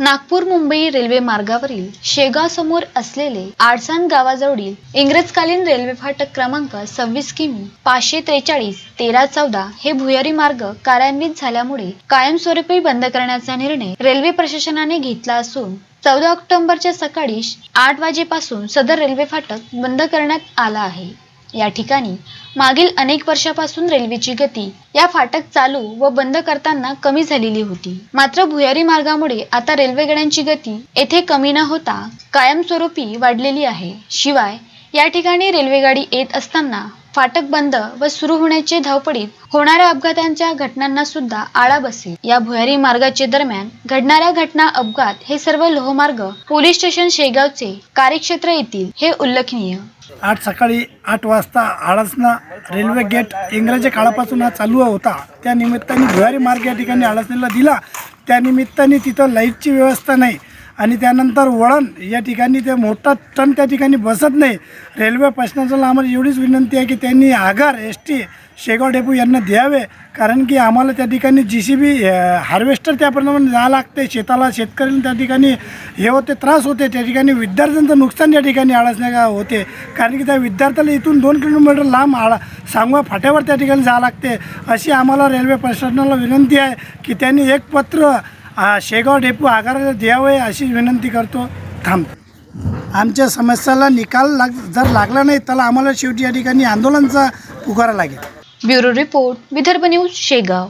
Nagpur Mumbai railway मार्गावरील शेगाव समोर असलेले आडसान गावाजवळील इंग्रजकालीन रेल्वे फाटक क्रमांक सव्वीस किमी पाचशे त्रेचाळीस तेरा चौदा हे भुयारी मार्ग कार्यान्वित झाल्यामुळे कायमस्वरूपी बंद करण्याचा निर्णय रेल्वे प्रशासनाने घेतला असून चौदा ऑक्टोबरच्या सकाळी आठ वाजेपासून सदर रेल्वे फाटक बंद करण्यात आला आहे. या ठिकाणी मागील अनेक वर्षापासून रेल्वेची गती या फाटक चालू व बंद करताना कमी झालेली होती. मात्र भुयारी मार्गामुळे आता रेल्वे गाड्यांची गती येथे कमी न होता कायमस्वरूपी वाढलेली आहे. शिवाय या ठिकाणी रेल्वेगाडी येत असताना फाटक बंद व सुरू होण्याचे धावपडीत होणाऱ्या अपघातांच्या घटनांना सुद्धा आळा बसेल. या भुयारी मार्गाचे दरम्यान घडणाऱ्या घटना अपघात हे सर्व लोहमार्ग पोलीस स्टेशन शेगावचे कार्यक्षेत्र येतील हे उल्लेखनीय. आज सकाळी आठ वाजता आळसना रेल्वे गेट इंग्रजी काळापासून हा चालू होता. त्या निमित्ताने भुयारी मार्ग या ठिकाणी आळसनेला दिला. त्या निमित्ताने तिथं लाईटची व्यवस्था नाही. आणि त्यानंतर वळण या ठिकाणी ते मोठा टन त्या ठिकाणी बसत नाही. रेल्वे प्रशासनाला आम्हाला एवढीच विनंती आहे की त्यांनी आगार एस टी शेगाव डेपू यांना द्यावे. कारण की आम्हाला त्या ठिकाणी जी सी बी हार्वेस्टर त्याप्रमाणे जावं लागते. शेताला शेतकऱ्यांना त्या ठिकाणी हे होते त्रास होते. त्या ठिकाणी विद्यार्थ्यांचं नुकसान त्या ठिकाणी आळसण्या होते. कारण की त्या विद्यार्थ्याला इथून दोन किलोमीटर लांब आळा सांगवा फाट्यावर त्या ठिकाणी जावं लागते. अशी आम्हाला रेल्वे प्रशासनाला विनंती आहे की त्यांनी एक पत्र शेगाव डेपो आगाराला द्यावे अशी विनंती करतो. थांबतो आमच्या समस्याला निकाल लाग जर लागला नाही तर आम्हाला शेवटी या ठिकाणी आंदोलनचा पुकारा लागेल. Bureau report Vidarbha news Shegaon.